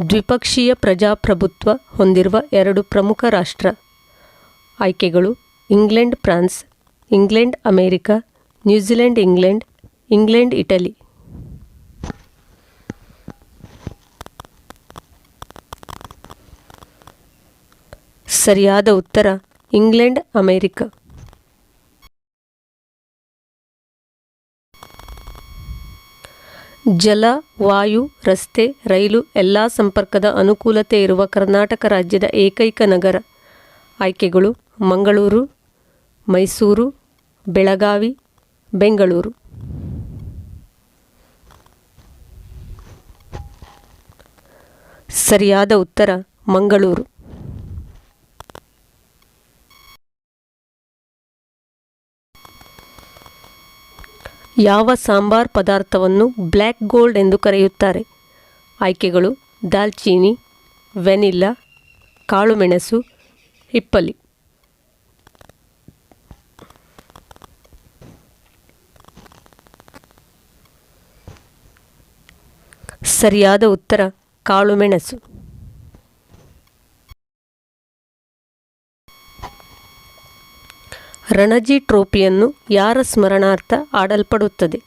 ದ್ವಿಪಕ್ಷೀಯ ಪ್ರಜಾಪ್ರಭುತ್ವ ಹೊಂದಿರುವ ಎರಡು ಪ್ರಮುಖ ರಾಷ್ಟ್ರ ಆಯ್ಕೆಗಳು England, France, England, America, New Zealand, England England, Italy. ಸರಿಯಾದ ಉತ್ತರ ಇಂಗ್ಲೆಂಡ್, ಅಮೇರಿಕ. ಜಲ, ವಾಯು, ರಸ್ತೆ, ರೈಲು ಎಲ್ಲ ಸಂಪರ್ಕದ ಅನುಕೂಲತೆ ಇರುವ ಕರ್ನಾಟಕ ರಾಜ್ಯದ ಏಕೈಕ ನಗರ. ಆಯ್ಕೆಗಳು ಮಂಗಳೂರು, ಮೈಸೂರು, ಬೆಳಗಾವಿ, ಬೆಂಗಳೂರು. ಸರಿಯಾದ ಉತ್ತರ ಮಂಗಳೂರು. ಯಾವ ಸಾಂಬಾರ್ ಪದಾರ್ಥವನ್ನು ಬ್ಲ್ಯಾಕ್ ಗೋಲ್ಡ್ ಎಂದು ಕರೆಯುತ್ತಾರೆ? ಆಯ್ಕೆಗಳು ದಾಲ್ಚೀನಿ, ವೆನಿಲ್ಲಾ, ಕಾಳುಮೆಣಸು, ಹಿಪ್ಪಲಿ. ಸರಿಯಾದ ಉತ್ತರ ಕಾಳುಮೆಣಸು. ರಣಜಿ ಟ್ರೋಫಿಯನ್ನು ಯಾರ ಸ್ಮರಣಾರ್ಥ ಆಡಲ್ಪಡುತ್ತದೆ?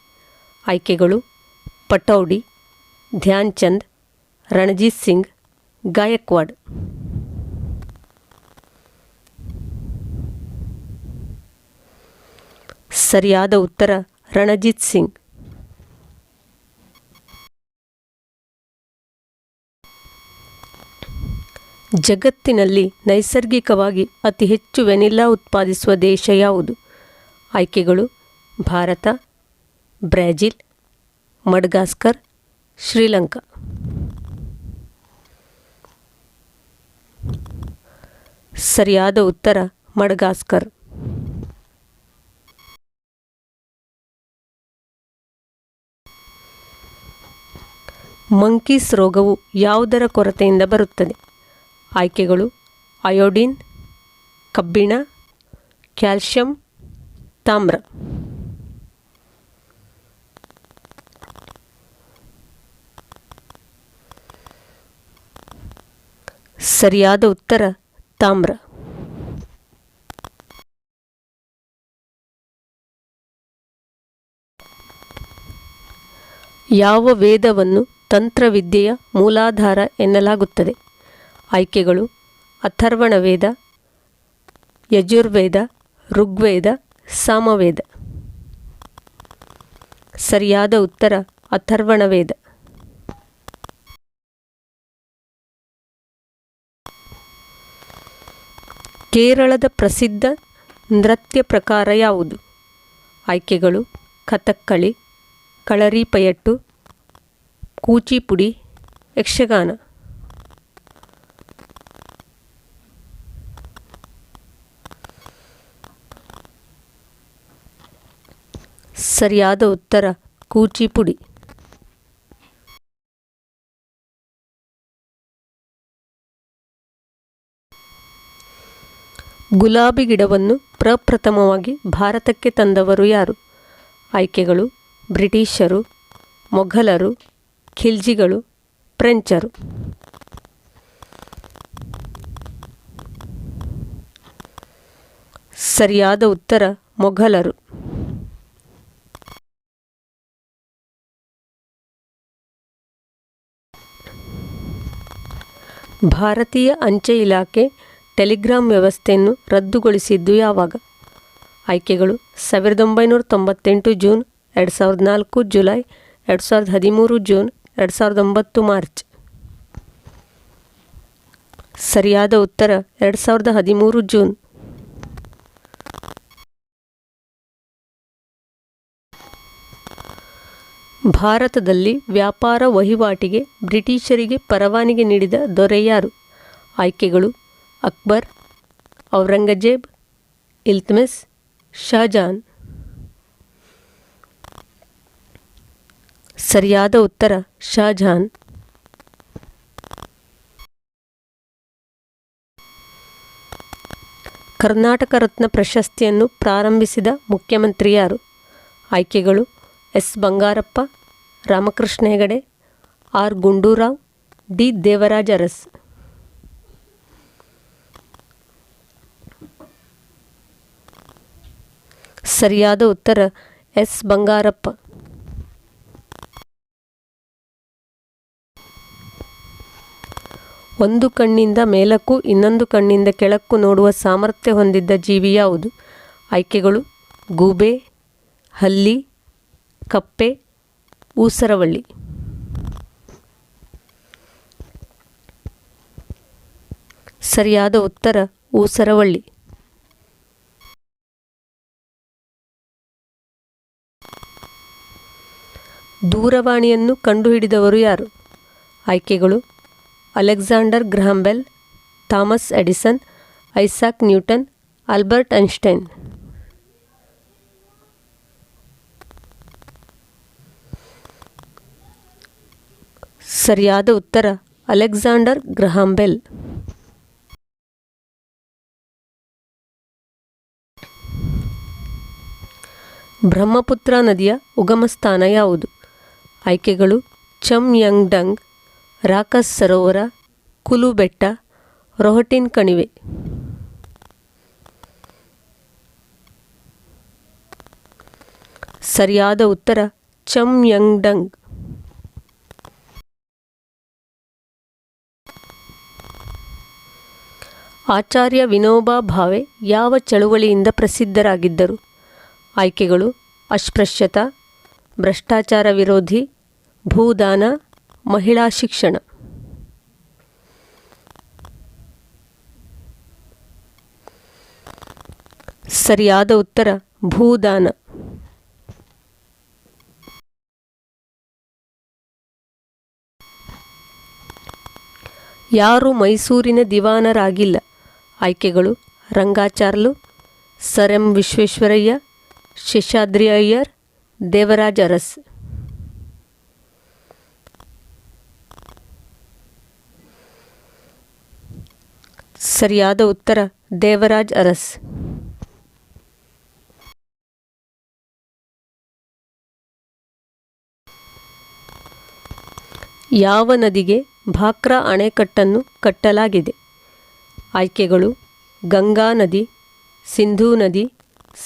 ಆಯ್ಕೆಗಳು, ಪಟೌಡಿ ಧ್ಯಾನ್ ಚಂದ್ ರಣಜೀತ್ ಸಿಂಗ್, ಗಾಯಕ್ವಾಡ್. ಸರಿಯಾದ ಉತ್ತರ ರಣಜಿತ್ ಸಿಂಗ್. ಜಗತ್ತಿನಲ್ಲಿ ನೈಸರ್ಗಿಕವಾಗಿ ಅತಿ ಹೆಚ್ಚು ವೆನಿಲ್ಲಾ ಉತ್ಪಾದಿಸುವ ದೇಶ ಯಾವುದು? ಆಯ್ಕೆಗಳು ಭಾರತ, ಬ್ರೆಜಿಲ್, ಮಡ್ಗಾಸ್ಕರ್, ಶ್ರೀಲಂಕಾ. ಸರಿಯಾದ ಉತ್ತರ ಮಡ್ಗಾಸ್ಕರ್. ಮಂಕೀಸ್ ರೋಗವು ಯಾವುದರ ಕೊರತೆಯಿಂದ ಬರುತ್ತದೆ? ಆಯ್ಕೆಗಳು ಅಯೋಡಿನ್ ಕಬ್ಬಿಣ ಕ್ಯಾಲ್ಶಿಯಂ ತಾಮ್ರ. ಸರಿಯಾದ ಉತ್ತರ ತಾಮ್ರ. ಯಾವ ವೇದವನ್ನು ತಂತ್ರವಿದ್ಯೆಯ ಮೂಲಾಧಾರ ಎನ್ನಲಾಗುತ್ತದೆ? ಆಯ್ಕೆಗಳು. ಅಥರ್ವಣ ವೇದ ಯಜುರ್ವೇದ, ಋಗ್ವೇದ, ಸಾಮವೇದ. ಸರಿಯಾದ ಉತ್ತರ ಅಥರ್ವಣ ವೇದ ಕೇರಳದ ಪ್ರಸಿದ್ಧ ನೃತ್ಯ ಪ್ರಕಾರ ಯಾವುದು? ಆಯ್ಕೆಗಳು, ಕಥಕ್ಕಳಿ, ಕಳರಿಪಯಟ್ಟು, ಕೂಚಿಪುಡಿ, ಯಕ್ಷಗಾನ. ಸರಿಯಾದ ಉತ್ತರ. ಕೂಚಿಪುಡಿ ಗುಲಾಬಿ ಗಿಡವನ್ನು ಪ್ರಪ್ರಥಮವಾಗಿ ಭಾರತಕ್ಕೆ ತಂದವರು ಯಾರು? ಆಯ್ಕೆಗಳು ಬ್ರಿಟಿಷರು, ಮೊಘಲರು, ಖಿಲ್ಜಿಗಳು, ಫ್ರೆಂಚರು. ಸರಿಯಾದ ಉತ್ತರ ಮೊಘಲರು. ಭಾರತೀಯ ಅಂಚೆ ಇಲಾಖೆ ಟೆಲಿಗ್ರಾಮ್ ವ್ಯವಸ್ಥೆಯನ್ನು ರದ್ದುಗೊಳಿಸಿದ್ದು ಯಾವಾಗ? ಆಯ್ಕೆಗಳು ಸಾವಿರದ ಒಂಬೈನೂರ ತೊಂಬತ್ತೆಂಟು ಜೂನ್, ಎರಡು ಸಾವಿರದ ನಾಲ್ಕು ಜುಲೈ, ಎರಡು ಸಾವಿರದ ಹದಿಮೂರು ಜೂನ್, ಎರಡು ಸಾವಿರದ ಒಂಬತ್ತು ಮಾರ್ಚ್. ಸರಿಯಾದ ಉತ್ತರ ಎರಡು ಸಾವಿರದ ಹದಿಮೂರು ಜೂನ್. ಭಾರತದಲ್ಲಿ ವ್ಯಾಪಾರ ವಹಿವಾಟಿಗೆ ಬ್ರಿಟಿಷರಿಗೆ ಪರವಾನಗಿ ನೀಡಿದ ದೊರೆ ಯಾರು? ಆಯ್ಕೆಗಳು, ಅಕ್ಬರ್, ಔರಂಗಜೇಬ್, ಇಲ್ತಮಿಸ್ ಶಹಜಾನ್ ಸರಿಯಾದ ಉತ್ತರ ಶಹಜಾನ್ ಕರ್ನಾಟಕ ರತ್ನ ಪ್ರಶಸ್ತಿಯನ್ನು ಪ್ರಾರಂಭಿಸಿದ ಮುಖ್ಯಮಂತ್ರಿ ಯಾರು? ಆಯ್ಕೆಗಳು, S. Bangarappa Ramakrishna Hegde, R Gundu Rao, D Devaraja Urs. ಸರಿಯಾದ ಉತ್ತರ ಎಸ್. ಬಂಗಾರಪ್ಪ. ಒಂದು ಕಣ್ಣಿಂದ ಮೇಲಕ್ಕೂ ಇನ್ನೊಂದು ಕಣ್ಣಿಂದ ಕೆಳಕ್ಕೂ ನೋಡುವ ಸಾಮರ್ಥ್ಯ ಹೊಂದಿದ್ದ ಜೀವಿ ಯಾವುದು? ಆಯ್ಕೆಗಳು, ಗೂಬೆ, ಹಲ್ಲಿ, ಕಪ್ಪೆ ಊಸರವಳ್ಳಿ. ಸರಿಯಾದ ಉತ್ತರ ಊಸರವಳ್ಳಿ. ದೂರವಾಣಿಯನ್ನು ಕಂಡುಹಿಡಿದವರು ಯಾರು? ಆಯ್ಕೆಗಳು Alexander Graham Bell, Thomas Edison, Isaac Newton, Albert Einstein. ಸರಿಯಾದ ಉತ್ತರ, ಅಲೆಕ್ಸಾಂಡರ್ ಗ್ರಹಾಂಬೆಲ್ ಬ್ರಹ್ಮಪುತ್ರ ನದಿಯ ಉಗಮ ಸ್ಥಾನ ಯಾವುದು? ಆಯ್ಕೆಗಳು ಚಮ್ ಯಂಗ್ ಡಂಗ್, ರಾಕಸ್ ಸರೋವರ, ಕುಲು ಬೆಟ್ಟ, ರೊಹಟಿನ್ ಕಣಿವೆ. ಸರಿಯಾದ ಉತ್ತರ ಚಮ್ ಯಂಗ್ ಡಂಗ್. ಆಚಾರ್ಯ ವಿನೋಬಾ ಭಾವೆ ಯಾವ ಚಳುವಳಿಯಿಂದ ಪ್ರಸಿದ್ಧರಾಗಿದ್ದರು? ಆಯ್ಕೆಗಳು, ಅಸ್ಪೃಶ್ಯತ, ಭ್ರಷ್ಟಾಚಾರ ವಿರೋಧಿ, ಭೂದಾನ, ಮಹಿಳಾ ಶಿಕ್ಷಣ. ಸರಿಯಾದ ಉತ್ತರ, ಭೂದಾನ. ಯಾರು ಮೈಸೂರಿನ ದಿವಾನರಾಗಿಲ್ಲ. ಆಯ್ಕೆಗಳು ರಂಗಾಚಾರ್ಲು, ಸರ್ ಎಂ ವಿಶ್ವೇಶ್ವರಯ್ಯ, ಶೇಷಾದ್ರಿ ಅಯ್ಯರ್, ದೇವರಾಜ್ ಅರಸ್. ಸರಿಯಾದ ಉತ್ತರ ದೇವರಾಜ್ ಅರಸ್. ಯಾವ ನದಿಗೆ ಭಾಕ್ರಾ ಅಣೆಕಟ್ಟನ್ನು ಕಟ್ಟಲಾಗಿದೆ? ಆಯ್ಕೆಗಳು ಗಂಗಾ ನದಿ, ಸಿಂಧೂ ನದಿ,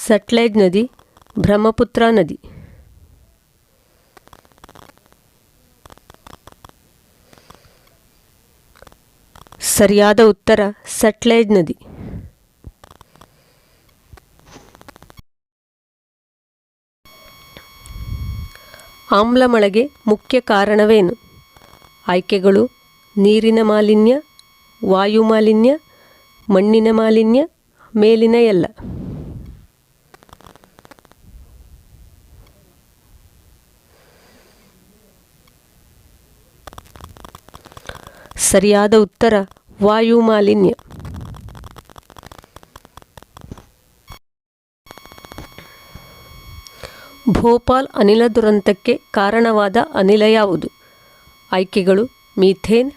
ಸಟ್ಲೇಜ್ ನದಿ, ಬ್ರಹ್ಮಪುತ್ರ ನದಿ. ಸರಿಯಾದ ಉತ್ತರ ಸಟ್ಲೇಜ್ ನದಿ. ಆಮ್ಲ ಮಳೆಗೆ ಮುಖ್ಯ ಕಾರಣವೇನು? ಆಯ್ಕೆಗಳು ನೀರಿನ ಮಾಲಿನ್ಯ, ವಾಯು ಮಾಲಿನ್ಯ ಮಣ್ಣಿನ ಮಾಲಿನ್ಯ, ಮೇಲಿನ ಎಲ್ಲ. ಸರಿಯಾದ ಉತ್ತರ, ವಾಯು ಮಾಲಿನ್ಯ. ಭೋಪಾಲ್ ಅನಿಲ ದುರಂತಕ್ಕೆ ಕಾರಣವಾದ ಅನಿಲ ಯಾವುದು? ಆಯ್ಕೆಗಳು, ಮೀಥೇನ್,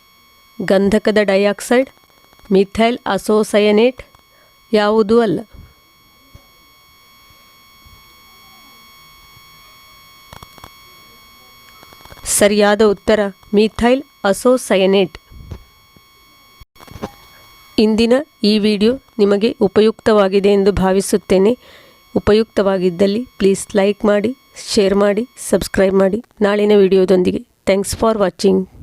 ಗಂಧಕದ ಡೈಆಕ್ಸೈಡ್ ಮಿಥೈಲ್ ಅಸೋಸಯನೇಟ್ ಯಾವುದೂ ಅಲ್ಲ. ಸರಿಯಾದ ಉತ್ತರ, ಮಿಥೈಲ್ ಅಸೋಸಯನೇಟ್. ಇಂದಿನ ಈ ವಿಡಿಯೋ ನಿಮಗೆ ಉಪಯುಕ್ತವಾಗಿದೆ ಎಂದು ಭಾವಿಸುತ್ತೇನೆ. ಉಪಯುಕ್ತವಾಗಿದ್ದಲ್ಲಿ ಪ್ಲೀಸ್ ಲೈಕ್ ಮಾಡಿ, ಶೇರ್ ಮಾಡಿ, ಸಬ್ಸ್ಕ್ರೈಬ್ ಮಾಡಿ. ನಾಳಿನ ವಿಡಿಯೋದೊಂದಿಗೆ. Thanks for watching.